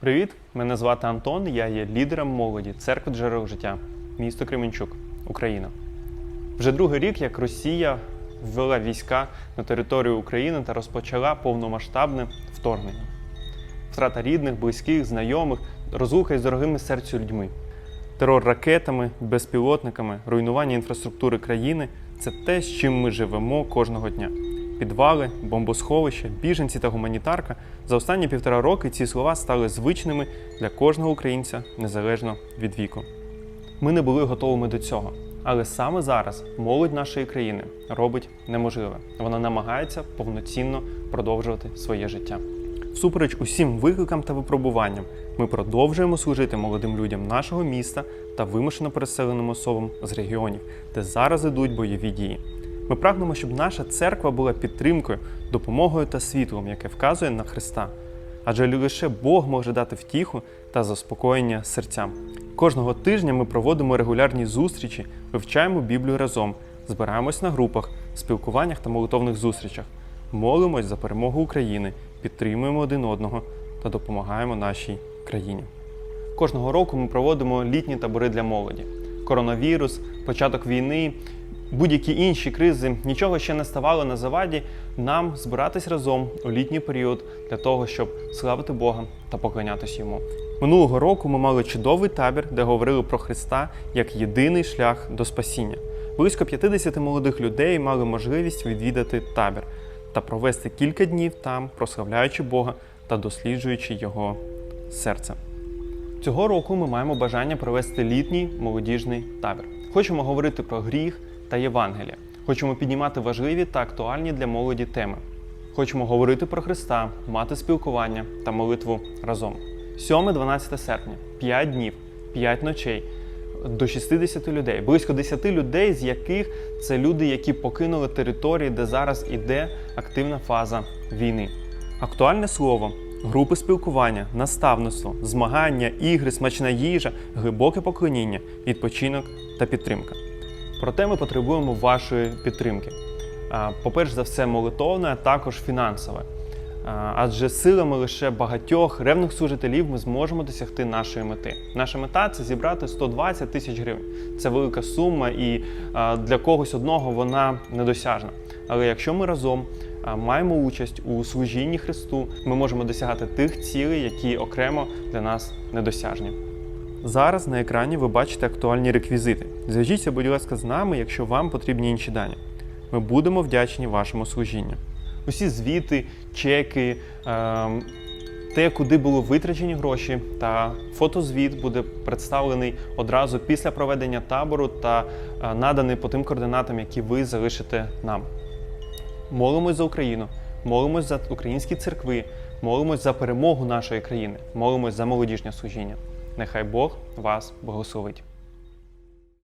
Привіт! Мене звати Антон. Я є лідером молоді церкви джерел життя, місто Кременчук, Україна. Вже другий рік, як Росія ввела війська на територію України та розпочала повномасштабне вторгнення. Втрата рідних, близьких, знайомих, розлука із дорогими серцю людьми. Терор ракетами, безпілотниками, руйнування інфраструктури країни це те, з чим ми живемо кожного дня. Підвали, бомбосховища, біженці та гуманітарка за останні півтора роки ці слова стали звичними для кожного українця незалежно від віку. Ми не були готовими до цього. Але саме зараз молодь нашої країни робить неможливе. Вона намагається повноцінно продовжувати своє життя. Всупереч усім викликам та випробуванням, ми продовжуємо служити молодим людям нашого міста та вимушено переселеним особам з регіонів, де зараз ідуть бойові дії. Ми прагнемо, щоб наша церква була підтримкою, допомогою та світлом, яке вказує на Христа. Адже лише Бог може дати втіху та заспокоєння серцям. Кожного тижня ми проводимо регулярні зустрічі, вивчаємо Біблію разом, збираємось на групах, спілкуваннях та молитовних зустрічах, молимось за перемогу України, підтримуємо один одного та допомагаємо нашій країні. Кожного року ми проводимо літні табори для молоді. Коронавірус, початок війни, будь-які інші кризи нічого ще не ставало на заваді нам збиратись разом у літній період для того, щоб славити Бога та поклонятись йому. Минулого року ми мали чудовий табір, де говорили про Христа як єдиний шлях до спасіння. Близько 50 молодих людей мали можливість відвідати табір та провести кілька днів там, прославляючи Бога та досліджуючи його серце. Цього року ми маємо бажання провести літній молодіжний табір. Хочемо говорити про гріх та Євангелія. Хочемо піднімати важливі та актуальні для молоді теми. Хочемо говорити про Христа, мати спілкування та молитву разом. 7-12 серпня, 5 днів, 5 ночей, до 60 людей, близько 10 людей, з яких це люди, які покинули території, де зараз іде активна фаза війни. Актуальне слово, групи спілкування, наставництво, змагання, ігри, смачна їжа, глибоке поклоніння, відпочинок та підтримка. Проте ми потребуємо вашої підтримки. По-перше за все, молитовне, а також фінансове. Адже силами лише багатьох ревних служителів ми зможемо досягти нашої мети. Наша мета це зібрати 120 тисяч гривень. Це велика сума, і для когось одного вона недосяжна. Але якщо ми разом маємо участь у служінні Христу, ми можемо досягати тих цілей, які окремо для нас недосяжні. Зараз на екрані ви бачите актуальні реквізити. Зв'яжіться, будь ласка, з нами, якщо вам потрібні інші дані. Ми будемо вдячні вашому служінню. Усі звіти, чеки, ем, те, куди були витрачені гроші, та фотозвіт буде представлений одразу після проведення табору та е, наданий по тим координатам, які ви залишите нам. Молимось за Україну, молимось за українські церкви, молимось за перемогу нашої країни, молимось за молодіжнє служіння. Нехай Бог вас благословить.